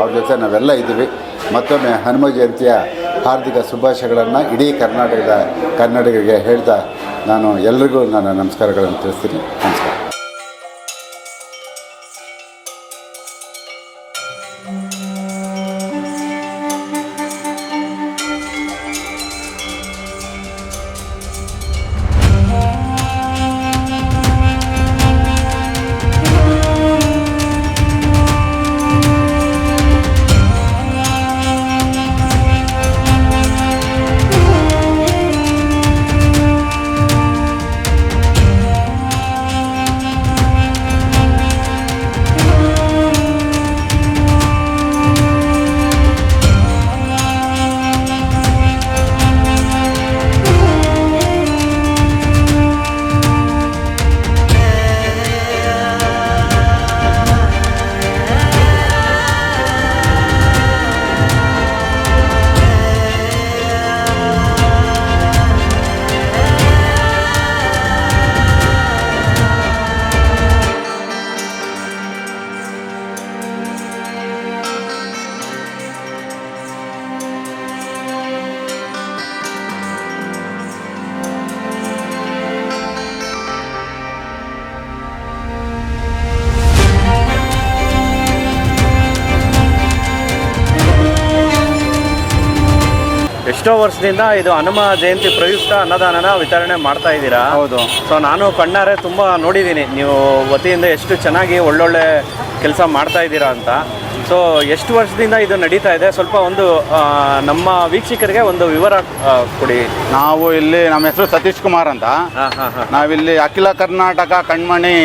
ಅವ್ರ ಜೊತೆ ನಾವೆಲ್ಲ ಇದ್ದೀವಿ. ಮತ್ತೊಮ್ಮೆ ಹನುಮ ಜಯಂತಿಯ ಹಾರ್ದಿಕ ಶುಭಾಶಯಗಳನ್ನು ಇಡೀ ಕರ್ನಾಟಕದ ಕನ್ನಡಿಗರಿಗೆ ಹೇಳ್ತಾ ನಾನು ಎಲ್ರಿಗೂ ನನ್ನ ನಮಸ್ಕಾರಗಳನ್ನು ತಿಳಿಸ್ತೀನಿ. ನಮಸ್ಕಾರ. ಎಷ್ಟೋ ವರ್ಷದಿಂದ ಇದು ಹನುಮ ಜಯಂತಿ ಪ್ರಯುಕ್ತ ಅನ್ನದಾನನ ವಿತರಣೆ ಮಾಡ್ತಾ ಇದ್ದೀರಾ? ಹೌದು. ಸೊ ನಾನು ಕಣ್ಣಾರೆ ತುಂಬ ನೋಡಿದ್ದೀನಿ. ನೀವು ವತಿಯಿಂದ ಎಷ್ಟು ಚೆನ್ನಾಗಿ ಒಳ್ಳೊಳ್ಳೆ ಕೆಲಸ ಮಾಡ್ತಾ ಇದ್ದೀರಾ ಅಂತ. ಸೊ ಎಷ್ಟು ವರ್ಷದಿಂದ ಇದು ನಡೀತಾ ಇದೆ? ಸ್ವಲ್ಪ ಒಂದು ನಮ್ಮ ವೀಕ್ಷಕರಿಗೆ ಒಂದು ವಿವರ ಕೊಡಿ. ನಾವು ಇಲ್ಲಿ ನಮ್ಮ ಹೆಸರು ಸತೀಶ್ ಕುಮಾರ್ ಅಂತ. ನಾವಿಲ್ಲಿ ಅಖಿಲ ಕರ್ನಾಟಕ ಕಣ್ಮಣಿ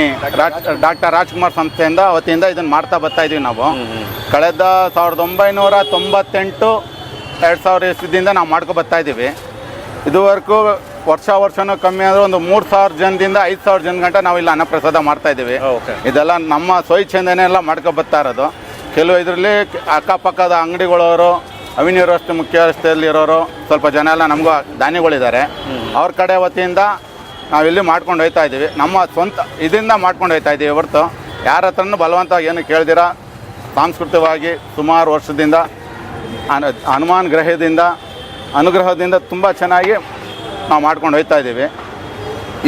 ಡಾಕ್ಟರ್ ರಾಜ್ಕುಮಾರ್ ಸಂಸ್ಥೆಯಿಂದ ವತಿಯಿಂದ ಇದನ್ನು ಮಾಡ್ತಾ ಬರ್ತಾ ಇದೀವಿ ನಾವು. ಕಳೆದ ಸಾವಿರದ ಒಂಬೈನೂರ ತೊಂಬತ್ತೆಂಟು ಎರಡು ಸಾವಿರ ಇಸ್ವಿದಿಂದ ನಾವು ಮಾಡ್ಕೊ ಬರ್ತಾ ಇದ್ದೀವಿ ಇದುವರೆಗೂ ವರ್ಷ ವರ್ಷನೂ ಕಮ್ಮಿ ಅಂದರೆ ಒಂದು ಮೂರು ಸಾವಿರ ಜನದಿಂದ ಐದು ಸಾವಿರ ಜನ ಗಂಟ ನಾವು ಇಲ್ಲಿ ಅನ್ನಪ್ರಸಾದ ಮಾಡ್ತಾ ಇದ್ದೀವಿ ಓಕೆ ಇದೆಲ್ಲ ನಮ್ಮ ಸ್ವಚ್ಛಂದನೆ ಎಲ್ಲ ಮಾಡ್ಕೊ ಬರ್ತಾ ಇರೋದು. ಕೆಲವು ಇದರಲ್ಲಿ ಅಕ್ಕಪಕ್ಕದ ಅಂಗಡಿಗಳವರು ಅವಿನ್ಯೂ ರಸ್ತೆ ಮುಖ್ಯ ರಸ್ತೆಯಲ್ಲಿರೋರು ಸ್ವಲ್ಪ ಜನ ಎಲ್ಲ ನಮಗೂ ದಾನಿಗಳಿದ್ದಾರೆ. ಅವ್ರ ಕಡೆ ವತಿಯಿಂದ ನಾವಿಲ್ಲಿ ಮಾಡ್ಕೊಂಡು ಹೋಗ್ತಾ ಇದ್ದೀವಿ ನಮ್ಮ ಸ್ವಂತ ಇದರಿಂದ ಮಾಡ್ಕೊಂಡು ಹೋಗ್ತಾ ಇದ್ದೀವಿ ಹೊರತು. ಯಾರ ಹತ್ರನೂ ಬಲವಂತವಾಗಿ ಏನು ಕೇಳ್ದಿರ? ಸಾಂಸ್ಕೃತಿಕವಾಗಿ ಸುಮಾರು ವರ್ಷದಿಂದ ಹನು- ಹನುಮಾನ್ ಗ್ರಹದಿಂದ ಅನುಗ್ರಹದಿಂದ ತುಂಬ ಚೆನ್ನಾಗಿ ನಾವು ಮಾಡ್ಕೊಂಡು ಹೋಗ್ತಾ ಇದ್ದೀವಿ.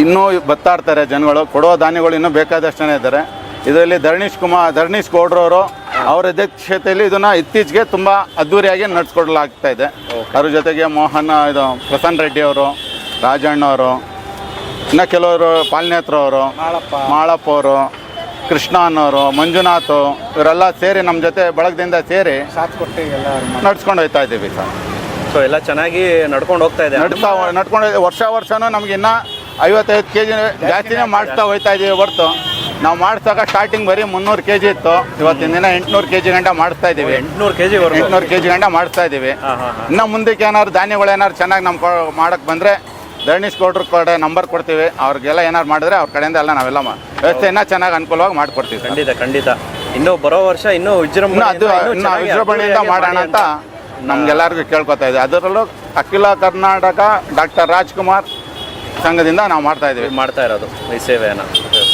ಇನ್ನೂ ಬರ್ತಾ ಇರ್ತಾರೆ ಜನಗಳು ಕೊಡೋ ಧಾನ್ಯಗಳು ಇನ್ನೂ ಬೇಕಾದಷ್ಟು ಜನ ಇದ್ದಾರೆ. ಇದರಲ್ಲಿ ಧರಣೀಶ್ ಕುಮಾರ್ ಧರಣೀಶ್ ಗೌಡ್ರವರು ಅವರ ಅಧ್ಯಕ್ಷತೆಯಲ್ಲಿ ಇದನ್ನು ಇತ್ತೀಚೆಗೆ ತುಂಬ ಅದ್ದೂರಿಯಾಗಿ ನಡೆಸ್ಕೊಡ್ಲಾಗ್ತಾ ಇದೆ. ಅದ್ರ ಜೊತೆಗೆ ಮೋಹನ್ ಇದು ಪ್ರಸನ್ನ ರೆಡ್ಡಿ ಅವರು ರಾಜಣ್ಣವರು ಇನ್ನು ಕೆಲವರು ಪಾಲ್ನೇತ್ರವರು ಮಾಳಪ್ಪ ಅವರು ಕೃಷ್ಣ ಅನ್ನೋರು ಮಂಜುನಾಥ್ ಇವರೆಲ್ಲ ಸೇರಿ ನಮ್ಮ ಜೊತೆ ಬಳಗದಿಂದ ಸೇರಿ ನಡ್ಸ್ಕೊಂಡು ಹೋಗ್ತಾ ಇದ್ದೀವಿ ಸರ್. ಸೊ ಎಲ್ಲ ಚೆನ್ನಾಗಿ ನಡ್ಕೊಂಡು ಹೋಗ್ತಾ ಇದೆ. ನಡ್ತಾ ನಡ್ಕೊಂಡು ವರ್ಷ ವರ್ಷನೂ ನಮ್ಗೆ ಇನ್ನ ಐವತ್ತೈದು ಕೆ ಜಿ ಜಾಸ್ತಿನೇ ಮಾಡಿಸ್ತಾ ಹೋಗ್ತಾ ಇದ್ದೀವಿ ಹೊರ್ತು. ನಾವು ಮಾಡಿಸಾಗ ಸ್ಟಾರ್ಟಿಂಗ್ ಬರೀ ಮುನ್ನೂರು ಕೆ ಜಿ ಇತ್ತು. ಇವತ್ತಿನ ದಿನ ಎಂಟುನೂರು ಕೆ ಜಿ ಗಂಟ ಮಾಡಿಸ್ತಾ ಇದ್ದೀವಿ ಎಂಟುನೂರು ಕೆ ಜಿ ಎಂಟುನೂರು ಕೆ ಜಿ ಗಂಟ ಮಾಡಿಸ್ತಾ ಇದ್ದೀವಿ ಹಾಂ ಹಾಂ ಹಾಂ ಇನ್ನು ಮುಂದಕ್ಕೆ ಏನಾದ್ರು ಧಾನ್ಯಗಳು ಏನಾದ್ರು ಚೆನ್ನಾಗಿ ನಮ್ಮ ಮಾಡಕ್ಕೆ ಬಂದರೆ ಧರಣೀಶ್ ಗೌಡ್ರ ಕಡೆ ನಂಬರ್ ಕೊಡ್ತೀವಿ. ಅವ್ರಿಗೆಲ್ಲ ಏನಾರು ಮಾಡಿದ್ರೆ ಅವ್ರ ಕಡೆಯಿಂದ ಎಲ್ಲ ನಾವೆಲ್ಲ ಮಾ- ವ್ಯವಸ್ಥೆ ಚೆನ್ನಾಗಿ ಅನುಕೂಲವಾಗಿ ಮಾಡಿಕೊಡ್ತೀವಿ ಸರ್. ಖಂಡಿತ ಖಂಡಿತ. ಇನ್ನು ಬರೋ ವರ್ಷ ಇನ್ನೂ ಇನ್ನು ವಿಜೃಂಭಣೆ ಅದು ಇನ್ನು ವಿಜೃಂಭಣೆಯಿಂದ ಮಾಡೋಣ ಮಾಡಿ ಅಂತ ನಮ್ಗೆಲ್ಲರಿಗೂ ಕೇಳ್ಕೊತಾ ಇದೆ ಅದರಲ್ಲೂ ಅಖಿಲ ಕರ್ನಾಟಕ ಡಾಕ್ಟರ್ ರಾಜ್ಕುಮಾರ್ ಸಂಘದಿಂದ ನಾವು ಮಾಡ್ತಾ ಇದ್ದೀವಿ. ಮಾಡ್ತಾ ಇರೋದು ಈ ಸೇವೆಯನ್ನು.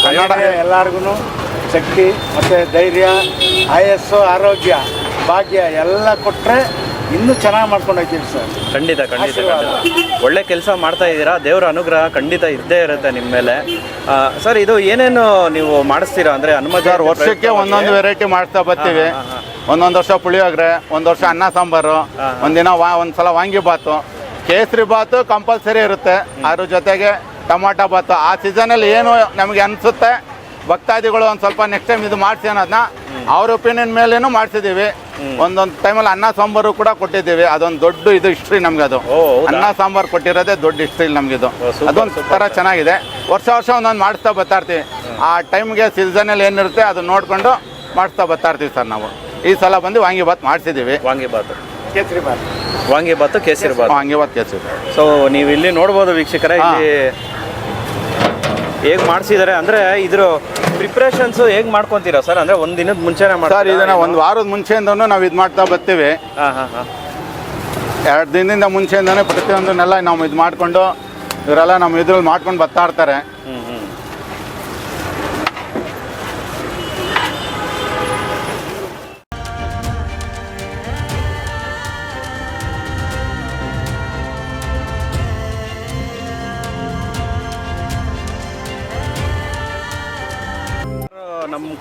ಕನ್ನಡ ಎಲ್ಲರಿಗೂ ಶಕ್ತಿ ಮತ್ತು ಧೈರ್ಯ ಆಯಸ್ಸು ಆರೋಗ್ಯ ಭಾಗ್ಯ ಎಲ್ಲ ಕೊಟ್ಟರೆ ಇನ್ನೂ ಚೆನ್ನಾಗಿ ಮಾಡ್ಕೊಂಡು ಹೋಗ್ತೀವಿ ಸರ್. ಖಂಡಿತ ಖಂಡಿತ ಖಂಡಿತ. ಒಳ್ಳೆ ಕೆಲಸ ಮಾಡ್ತಾ ಇದ್ದೀರಾ? ದೇವರ ಅನುಗ್ರಹ ಖಂಡಿತ ಇದ್ದೇ ಇರುತ್ತೆ ನಿಮ್ಮ ಮೇಲೆ. ಸರ್ ಇದು ಏನೇನು ನೀವು ಮಾಡಿಸ್ತೀರಾ? ಅಂದರೆ ಹನುಮಜಾರ್ ವರ್ಷಕ್ಕೆ ಒಂದೊಂದು ವೆರೈಟಿ ಮಾಡ್ತಾ ಬರ್ತೀವಿ. ಒಂದೊಂದು ವರ್ಷ ಪುಳಿಯೋಗರೆ ಒಂದು ವರ್ಷ ಅನ್ನ ಸಾಂಬಾರು ಒಂದಿನ ವಾ ಒಂದು ಸಲ ವಾಂಗಿ ಬಾತು ಕೇಸರಿ ಬಾತು ಕಂಪಲ್ಸರಿ ಇರುತ್ತೆ. ಅದ್ರ ಜೊತೆಗೆ ಟೊಮಾಟೊ ಬಾತು ಆ ಸೀಸನಲ್ಲಿ ಏನು ನಮಗೆ ಅನಿಸುತ್ತೆ ಭಕ್ತಾದಿಗಳು ಒಂದು ಸ್ವಲ್ಪ ನೆಕ್ಸ್ಟ್ ಟೈಮ್ ಇದು ಮಾಡಿಸಿ ಅನ್ನೋದನ್ನ ಅವ್ರ ಒಪಿನಿಯನ್ ಮೇಲೇನು ಮಾಡ್ತಿದ್ದೀವಿ. ಒಂದೊಂದು ಟೈಮಲ್ಲಿ ಅನ್ನ ಸಾಂಬಾರು ಕೂಡ ಕೊಟ್ಟಿದ್ದೀವಿ. ಅದೊಂದು ದೊಡ್ಡ ಇದು ಹಿಸ್ಟ್ರಿ ನಮ್ಗೆ ಅದು. ಓ, ಅನ್ನ ಸಾಂಬಾರು ಕೊಟ್ಟಿರೋದೇ ದೊಡ್ಡ ಹಿಸ್ಟ್ರಿ ನಮಗಿದು ಓ, ಅದೊಂದು. ಥರ ಚೆನ್ನಾಗಿದೆ. ವರ್ಷ ವರ್ಷ ಒಂದೊಂದು ಮಾಡಿಸ್ತಾ ಬರ್ತಾ ಇರ್ತೀವಿ ಆ ಟೈಮ್ಗೆ ಸೀಸನಲ್ಲಿ ಏನಿರುತ್ತೆ ಅದು ನೋಡಿಕೊಂಡು ಮಾಡಿಸ್ತಾ ಬರ್ತಾ ಇರ್ತೀವಿ ಸರ್ ನಾವು. ಈ ಸಲ ಬಂದು ವಾಂಗಿಬಾತ್ ಮಾಡಿಸಿದ್ದೀವಿ. ವಾಂಗಿಬಾತು ಕೇಸರಿ ಬಾತ್ ವಾಂಗಿಬಾತು ಕೇಸರಿ ಬಾತ್ ವಾಂಗಿ ಬಾತ್ ಕೇಸರಿ ಸೊ ನೀವು ಇಲ್ಲಿ ನೋಡ್ಬೋದು ವೀಕ್ಷಕರ ಇಲ್ಲಿ ಹೇಗೆ ಮಾಡಿಸಿದ್ದಾರೆ ಅಂದರೆ ಇದ್ರ ಪ್ರಿಪ್ರೇಷನ್ಸ್ ಹೇಗೆ ಮಾಡ್ಕೊತೀರಾ ಸರ್? ಅಂದರೆ ಒಂದು ದಿನದ ಮುಂಚೆನೇ ಸರ್ ಮಾಡ್ತೀರಾ ಇದನ್ನ ಒಂದು ವಾರದ ಮುಂಚೆಯಿಂದನೂ ನಾವು ಇದು ಮಾಡ್ತಾ ಬರ್ತೀವಿ. ಹಾಂ ಹಾಂ ಹಾಂ. ಎರಡು ದಿನದಿಂದ ಮುಂಚೆಯಿಂದನೇ ಪ್ರತಿಯೊಂದನ್ನೆಲ್ಲ ನಾವು ಇದು ಮಾಡಿಕೊಂಡು ಇವರೆಲ್ಲ ನಮ್ಮ ಇದ್ರಲ್ಲಿ ಮಾಡ್ಕೊಂಡು ಬರ್ತಾ ಇರ್ತಾರೆ. ಹ್ಞೂ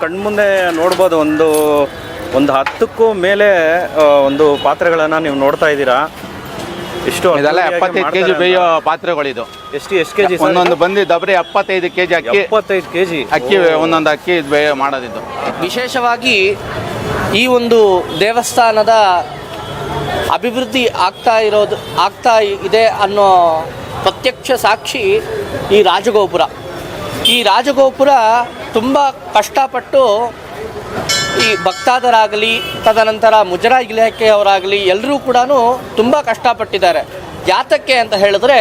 ಕಣ್ಮುಂದೆ ನೋಡ್ಬೋದು ಒಂದು ಒಂದು ಹತ್ತಕ್ಕೂ ಮೇಲೆ ಒಂದು ಪಾತ್ರೆಗಳನ್ನು ನೀವು ನೋಡ್ತಾ ಇದ್ದೀರಾ? ಎಷ್ಟು ಇದೆಲ್ಲ ಎಪ್ಪತ್ತೈದು ಕೆ ಜಿ ಮಾಡ್ತಾರೆ ಬೇಯೋ ಪಾತ್ರೆಗಳಿದು. ಎಷ್ಟು ಎಷ್ಟು ಕೆ ಜಿ ಒಂದೊಂದು ಬಂದು ದಬ್ರಿ ಎಪ್ಪತ್ತೈದು ಕೆ ಜಿ ಅಕ್ಕಿ. ಎಪ್ಪತ್ತೈದು ಕೆ ಜಿ ಅಕ್ಕಿ ಒಂದೊಂದು ಅಕ್ಕಿ ಇದು ಬೇಯ ಮಾಡೋದಿದ್ದು. ವಿಶೇಷವಾಗಿ ಈ ಒಂದು ದೇವಸ್ಥಾನದ ಅಭಿವೃದ್ಧಿ ಆಗ್ತಾ ಇರೋದು ಆಗ್ತಾ ಇದೆ ಅನ್ನೋ ಪ್ರತ್ಯಕ್ಷ ಸಾಕ್ಷಿ ಈ ರಾಜಗೋಪುರ. ಈ ರಾಜಗೋಪುರ ತುಂಬ ಕಷ್ಟಪಟ್ಟು ಈ ಭಕ್ತಾದರಾಗಲಿ, ತದನಂತರ ಮುಜರಾಯಿ ಇಲಾಖೆಯವರಾಗಲಿ ಎಲ್ಲರೂ ಕೂಡ ತುಂಬ ಕಷ್ಟಪಟ್ಟಿದ್ದಾರೆ. ಯಾತಕ್ಕೆ ಅಂತ ಹೇಳಿದ್ರೆ,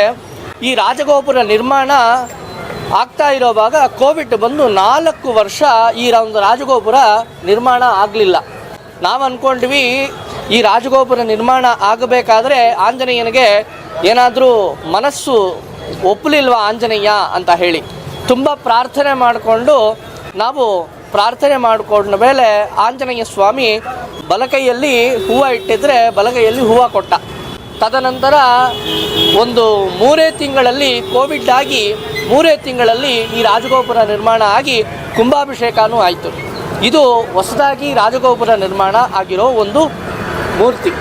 ಈ ರಾಜಗೋಪುರ ನಿರ್ಮಾಣ ಆಗ್ತಾ ಇರೋವಾಗ ಕೋವಿಡ್ ಬಂದು ನಾಲ್ಕು ವರ್ಷ ಈ ಒಂದು ರಾಜಗೋಪುರ ನಿರ್ಮಾಣ ಆಗಲಿಲ್ಲ. ನಾವು ಅಂದ್ಕೊಂಡ್ವಿ ಈ ರಾಜಗೋಪುರ ನಿರ್ಮಾಣ ಆಗಬೇಕಾದ್ರೆ ಆಂಜನೇಯನಿಗೆ ಏನಾದರೂ ಮನಸ್ಸು ಒಪ್ಪಲಿಲ್ವಾ ಆಂಜನೇಯ ಅಂತ ಹೇಳಿ. ತುಂಬ ಪ್ರಾರ್ಥನೆ ಮಾಡಿಕೊಂಡು ನಾವು ಪ್ರಾರ್ಥನೆ ಮಾಡಿಕೊಂಡ ಮೇಲೆ ಆಂಜನೇಯ ಸ್ವಾಮಿ ಬಲಕೈಯಲ್ಲಿ ಹೂವು ಇಟ್ಟಿದ್ರೆ ಬಲಕೈಯಲ್ಲಿ ಹೂವು ಕೊಟ್ಟ. ತದನಂತರ ಒಂದು ಮೂರೇ ತಿಂಗಳಲ್ಲಿ ಕೋವಿಡ್ ಆಗಿ ಮೂರೇ ತಿಂಗಳಲ್ಲಿ ಈ ರಾಜಗೋಪುರ ನಿರ್ಮಾಣ ಆಗಿ ಕುಂಭಾಭಿಷೇಕನೂ ಆಯಿತು. ಇದು ಹೊಸದಾಗಿ ರಾಜಗೋಪುರ ನಿರ್ಮಾಣ ಆಗಿರೋ ಒಂದು ಮೂರ್ತಿ.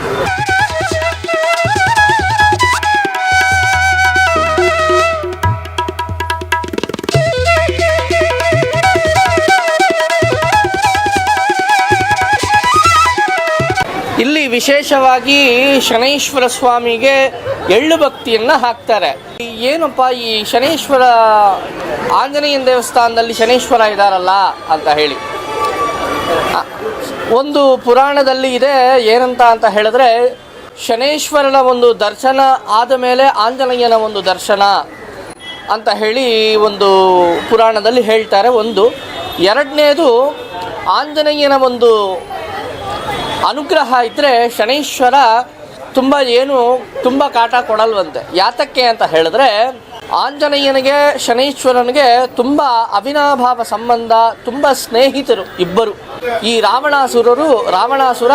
ವಿಶೇಷವಾಗಿ ಶನೈಶ್ವರ ಸ್ವಾಮಿಗೆ ಎಳ್ಳು ಭಕ್ತಿಯನ್ನು ಹಾಕ್ತಾರೆ. ಏನಪ್ಪ, ಈ ಶನೈಶ್ವರ ಆಂಜನೇಯನ ದೇವಸ್ಥಾನದಲ್ಲಿ ಶನೈಶ್ವರ ಇದ್ದಾರಲ್ಲ ಅಂತ ಹೇಳಿ. ಒಂದು ಪುರಾಣದಲ್ಲಿ ಇದೆ, ಏನಂತ ಅಂತ ಹೇಳಿದ್ರೆ, ಶನೇಶ್ವರನ ಒಂದು ದರ್ಶನ ಆದ ಮೇಲೆ ಆಂಜನೇಯನ ಒಂದು ದರ್ಶನ ಅಂತ ಹೇಳಿ ಒಂದು ಪುರಾಣದಲ್ಲಿ ಹೇಳ್ತಾರೆ. ಒಂದು, ಎರಡನೇದು ಆಂಜನೇಯನ ಒಂದು ಅನುಗ್ರಹ ಇದ್ದರೆ ಶನೈಶ್ವರ ತುಂಬ ಏನು ತುಂಬ ಕಾಟ ಕೊಡಲ್ವಂತೆ. ಯಾತಕ್ಕೆ ಅಂತ ಹೇಳಿದ್ರೆ, ಆಂಜನೇಯನಿಗೆ, ಶನೈಶ್ವರನಿಗೆ ತುಂಬ ಅವಿನಾಭಾವ ಸಂಬಂಧ, ತುಂಬ ಸ್ನೇಹಿತರು ಇಬ್ಬರು. ಈ ರಾವಣಾಸುರರು, ರಾವಣಾಸುರ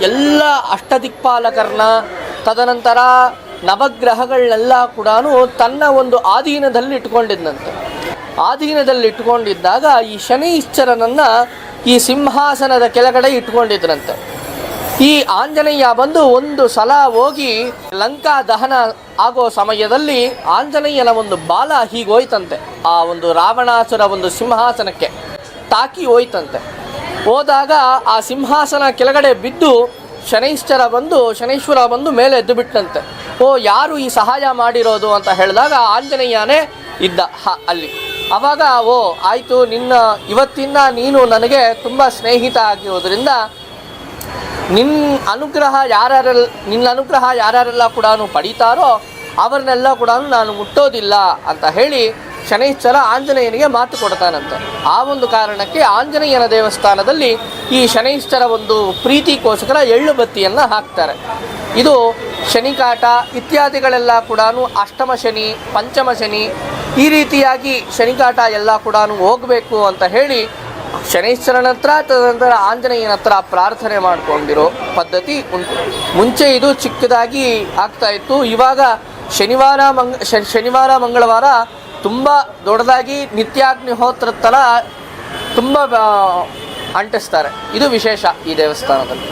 ಎಲ್ಲ ಅಷ್ಟದಿಕ್ಪಾಲಕರನ್ನ, ತದನಂತರ ನವಗ್ರಹಗಳನ್ನೆಲ್ಲ ಕೂಡ ತನ್ನ ಒಂದು ಆಧೀನದಲ್ಲಿ ಇಟ್ಕೊಂಡಿದ್ದಂತೆ ಆಧೀನದಲ್ಲಿ ಇಟ್ಕೊಂಡಿದ್ದಾಗ ಈ ಶನೈಶ್ಚರನನ್ನು ಈ ಸಿಂಹಾಸನದ ಕೆಳಗಡೆ ಇಟ್ಕೊಂಡಿದ್ರಂತೆ ಈ ಆಂಜನೇಯ ಬಂದು ಒಂದು ಸಲ ಹೋಗಿ ಲಂಕಾ ದಹನ ಆಗೋ ಸಮಯದಲ್ಲಿ ಆಂಜನೇಯನ ಒಂದು ಬಾಲ ಹೀಗೋಯ್ತಂತೆ. ಆ ಒಂದು ರಾವಣಾಸುರ ಒಂದು ಸಿಂಹಾಸನಕ್ಕೆ ತಾಕಿ ಹೋಯ್ತಂತೆ. ಹೋದಾಗ ಆ ಸಿಂಹಾಸನ ಕೆಳಗಡೆ ಬಿದ್ದು ಶನೈಶ್ಚರ ಬಂದು, ಶನೈಶ್ವರ ಬಂದು ಮೇಲೆ ಎದ್ದು ಬಿಟ್ಟಂತೆ. ಓ, ಯಾರು ಈ ಸಹಾಯ ಮಾಡಿರೋದು ಅಂತ ಹೇಳಿದಾಗ ಆಂಜನೇಯನೇ ಇದ್ದ, ಹ, ಅಲ್ಲಿ. ಅವಾಗ, ಓ, ಆಯಿತು, ನಿನ್ನ ಇವತ್ತಿಂದ ನೀನು ನನಗೆ ತುಂಬ ಸ್ನೇಹಿತ ಆಗಿರೋದ್ರಿಂದ ನಿನ್ನ ಅನುಗ್ರಹ ಯಾರ್ಯಾರೆಲ್ಲ ನಿನ್ನ ಅನುಗ್ರಹ ಯಾರ್ಯಾರೆಲ್ಲ ಕೂಡ ಪಡೀತಾರೋ ಅವರನ್ನೆಲ್ಲ ಕೂಡ ನಾನು ಮುಟ್ಟೋದಿಲ್ಲ ಅಂತ ಹೇಳಿ ಶನೈಶ್ಚರ ಆಂಜನೇಯನಿಗೆ ಮಾತು ಕೊಡ್ತಾನಂತೆ. ಆ ಒಂದು ಕಾರಣಕ್ಕೆ ಆಂಜನೇಯನ ದೇವಸ್ಥಾನದಲ್ಲಿ ಈ ಶನೈಶ್ಚರ ಒಂದು ಪ್ರೀತಿಗೋಸ್ಕರ ಎಳ್ಳು ಬತ್ತಿಯನ್ನು ಹಾಕ್ತಾರೆ. ಇದು ಶನಿಕಾಟ ಇತ್ಯಾದಿಗಳೆಲ್ಲ ಕೂಡ ಅಷ್ಟಮ ಶನಿ, ಪಂಚಮ ಶನಿ ಈ ರೀತಿಯಾಗಿ ಶನಿಕಾಟ ಎಲ್ಲ ಕೂಡ ಹೋಗಬೇಕು ಅಂತ ಹೇಳಿ ಶನೈಶ್ವರನ ಹತ್ರ ತದನಂತರ ಆಂಜನೇಯನ ಹತ್ರ ಪ್ರಾರ್ಥನೆ ಮಾಡಿಕೊಂಡಿರೋ ಪದ್ಧತಿ ಉಂಟು. ಮುಂಚೆ ಇದು ಚಿಕ್ಕದಾಗಿ ಆಗ್ತಾ ಇತ್ತು. ಇವಾಗ ಶನಿವಾರ ಮಂಗ ಶನಿವಾರ, ಮಂಗಳವಾರ ತುಂಬ ದೊಡ್ಡದಾಗಿ ನಿತ್ಯಾಗ್ನಿಹೋತ್ರ ಥರ ತುಂಬ ಅಂಟಿಸ್ತಾರೆ. ಇದು ವಿಶೇಷ ಈ ದೇವಸ್ಥಾನದಲ್ಲಿ.